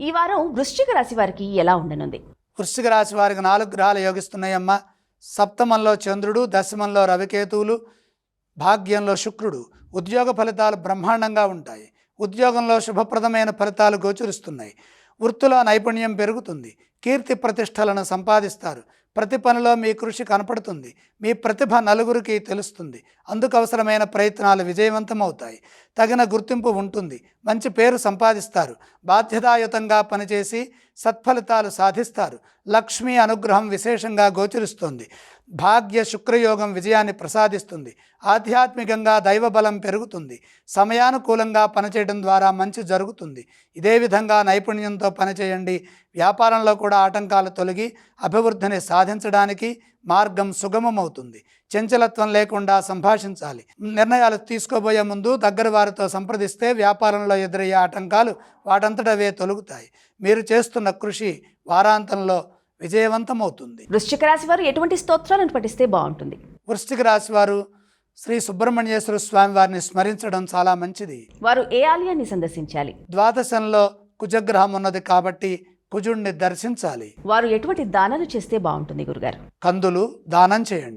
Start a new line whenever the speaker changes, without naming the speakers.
ఈ వారం వృశ్చిక రాశి వారికి ఎలా ఉండనుంది?
వృశ్చిక రాశి వారికి నాలుగు గ్రహాలు యోగిస్తున్నాయమ్మ. సప్తమంలో చంద్రుడు దశమంలో రవికేతువులు భాగ్యంలో శుక్రుడు. ఉద్యోగ ఫలితాలు బ్రహ్మాండంగా ఉంటాయి. ఉద్యోగంలో శుభప్రదమైన ఫలితాలు గోచరిస్తున్నాయి. వృత్తిలో నైపుణ్యం పెరుగుతుంది. కీర్తి ప్రతిష్టలను సంపాదిస్తారు. ప్రతి పనిలో మీ కృషి కనపడుతుంది. మీ ప్రతిభ నలుగురికి తెలుస్తుంది. అందుకు అవసరమైన ప్రయత్నాలు విజయవంతమవుతాయి. తగిన గుర్తింపు ఉంటుంది. మంచి పేరు సంపాదిస్తారు. బాధ్యతాయుతంగా పనిచేసి సత్ఫలితాలు సాధిస్తారు. లక్ష్మీ అనుగ్రహం విశేషంగా గోచరిస్తుంది. భాగ్య శుక్రయోగం విజయాన్ని ప్రసాదిస్తుంది. ఆధ్యాత్మికంగా దైవబలం పెరుగుతుంది. సమయానుకూలంగా పనిచేయడం ద్వారా మంచి జరుగుతుంది. ఇదే విధంగా నైపుణ్యంతో పనిచేయండి. వ్యాపారంలో కూడా ఆటంకాలు తొలగి అభివృద్ధిని సాధించడానికి మార్గం సుగమమవుతుంది. చంచలత్వం లేకుండా సంభాషించాలి. నిర్ణయాలు తీసుకోబోయే ముందు దగ్గర వారితో సంప్రదిస్తే వ్యాపారంలో ఎదురయ్యే ఆటంకాలు వాటంతటవే తొలుగుతాయి. మీరు చేస్తున్న కృషి వారాంతంలో విజయవంతమవుతుంది.
వృశ్చిక రాశి వారు ఎటువంటి స్తోత్రాలను పఠిస్తే బాగుంటుంది?
వృశ్చిక రాశి వారు శ్రీ సుబ్రహ్మణ్యేశ్వర స్వామి వారిని స్మరించడం చాలా మంచిది.
వారు ఏ ఆలయాన్ని సందర్శించాలి?
ద్వాదశంలో కుజగ్రహం ఉన్నది కాబట్టి కుజుణ్ణి దర్శించాలి.
వారు ఎటువంటి దానాలు చేస్తే బాగుంటుంది గురుగారు?
కందులు దానం చేయండి.